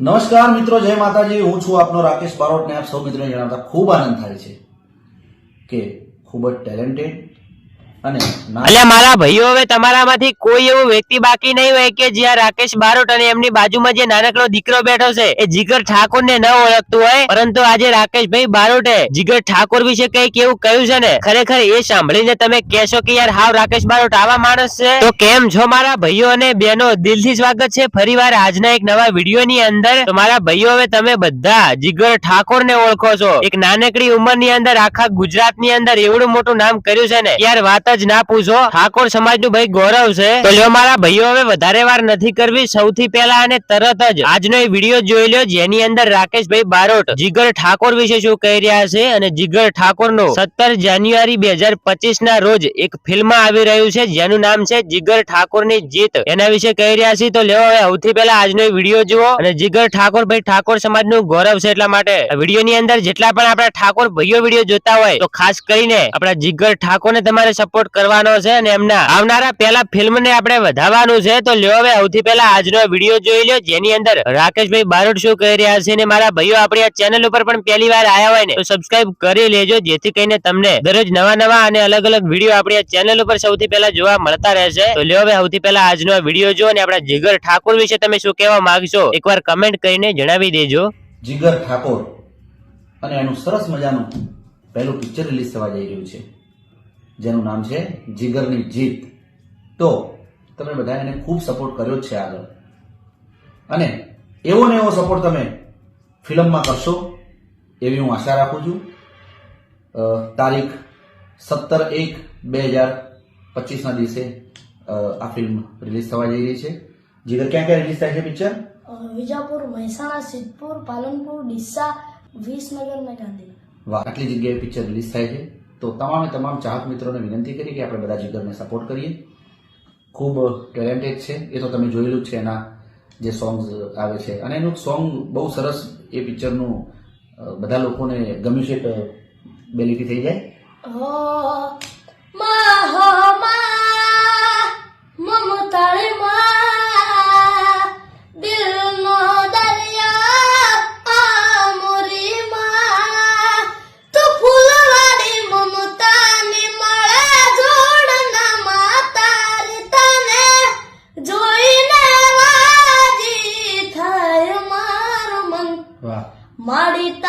નમસ્કાર મિત્રો, જય માતાજી. હું છું આપનો રાકેશ બારોટ ને આપ સૌ મિત્રોને જણાવતા ખૂબ આનંદ થાય છે કે ખૂબ જ ટેલેન્ટેડ અલ્યા, મારા ભાઈઓ હવે તમારામાંથી કોઈ એવું વ્યક્તિ બાકી નહીં હોય કે જ્યાં રાકેશ બારોટ અને એમની બાજુમાં જે નાનકડો દીકરો બેઠો છે, એ જીગર ઠાકોર ને ન ઓળખતું હોય, પરંતુ આજે રાકેશભાઈ બારોટે જીગર ઠાકોર વિશે કંઈક એવું કહ્યું છે ને, ખરેખર એ સાંભળીને તમે કહેશો કે યાર, હાવ રાકેશ બારોટ આવા માણસ છે? તો કેમ? છો મારા ભાઈઓ અને બહેનો દિલથી સ્વાગત છે, ફરીવાર આજના એક નવા વીડિયો ની અંદર, તો મારા ભાઈઓ હવે તમે બધા જીગર ઠાકોર ને ઓળખો છો. એક નાનકડી ઉંમર અંદર આખા ગુજરાતની અંદર એવડું મોટું નામ કર્યું છે ને, યાર, વાત જ ના પૂછો. ઠાકોર સમાજનું ભાઈ ગૌરવ છે. તો લ્યો મારા ભાઈઓ, હવે વધારે વાર નથી કરવી. સૌથી પહેલા અને તરત જ આજનો એ વીડિયો જોઈ લ્યો, જેની અંદર રાકેશભાઈ બારોટ જીગર ઠાકોર વિશે શું કહી રહ્યા છે અને જીગર ઠાકોર નો સત્તર જાન્યુઆરી બે ના રોજ એક ફિલ્મ આવી રહ્યું છે, જેનું નામ છે જીગર ઠાકોરની જીત. એના વિશે કહી રહ્યા છે, તો લેવો હવે સૌથી પહેલા આજનો વીડિયો જુઓ અને જીગર ઠાકોર ભાઈ ઠાકોર સમાજનું ગૌરવ છે એટલા માટે. વીડિયો ની અંદર જેટલા પણ આપણા ઠાકોર ભાઈઓ વીડિયો જોતા હોય, તો ખાસ કરીને આપણા જીગર ઠાકોર તમારે સપોર્ટ કરવાનો છે અને એમના આવનારા પહેલા ફિલ્મ ને આપણે વધારવાનું છે, તો લ્યો હવે સૌથી પહેલા આજનો વીડિયો જોઈ લો જેની અંદર રાકેશભાઈ બારોટ શું કહી રહ્યા છે ને મારા ભાઈઓ આપણી આ ચેનલ ઉપર પણ પહેલી વાર આવ્યા હોય ને, તો સબસ્ક્રાઇબ કરી લેજો, જેથી કરીને તમને દરરોજ નવા નવા અને અલગ અલગ વીડિયો આપણી આ ચેનલ ઉપર સૌથી પહેલા જોવા મળતા રહેશે. તો લ્યો હવે સૌથી પહેલા આજનો વીડિયો જો અને આપણા જીગર ઠાકોર વિશે તમે શું કહેવા માંગશો, એકવાર કમેન્ટ કરીને જણાવી દેજો. જીગર ઠાકોર અને એનું સરસ મજાનું પહેલું પિક્ચર રિલીઝ થવા જઈ રહ્યું છે. જેનું નામ છે જીગરની જીત. તો તમે બધા એને ખૂબ સપોર્ટ કર્યો જ છે આગળ. અને એવો ને એવો સપોર્ટ તમે ફિલ્મમાં કરશો એવી હું આશા રાખું છું. તારીખ સત્તર એક બે હજાર પચીસના દિવસે આ ફિલ્મ રિલીઝ થવા જઈ રહી છે. જીગર ક્યાં ક્યાં રિલીઝ થાય છે પિક્ચર વિજાપુર મહેસાણા સિદ્ધપુર પાલનપુર ડીસા વિસનગર ને ગાંધી વાહ આટલી જગ્યાએ પિક્ચર રિલીઝ થાય છે. તો તમામે તમામ ચાહક મિત્રોને વિનંતી કરી કે આપણે બધા જીગરને સપોર્ટ કરીએ. ખૂબ ટેલેન્ટેડ છે. એ તો તમે જોયેલું જ છે એના જે સોંગ્સ આવે છે. અને એનું સોંગ બહુ સરસ એ પિક્ચરનું બધા લોકોને ગમ્યું છે બેલીટી થઈ જાય. 是吧？马里达。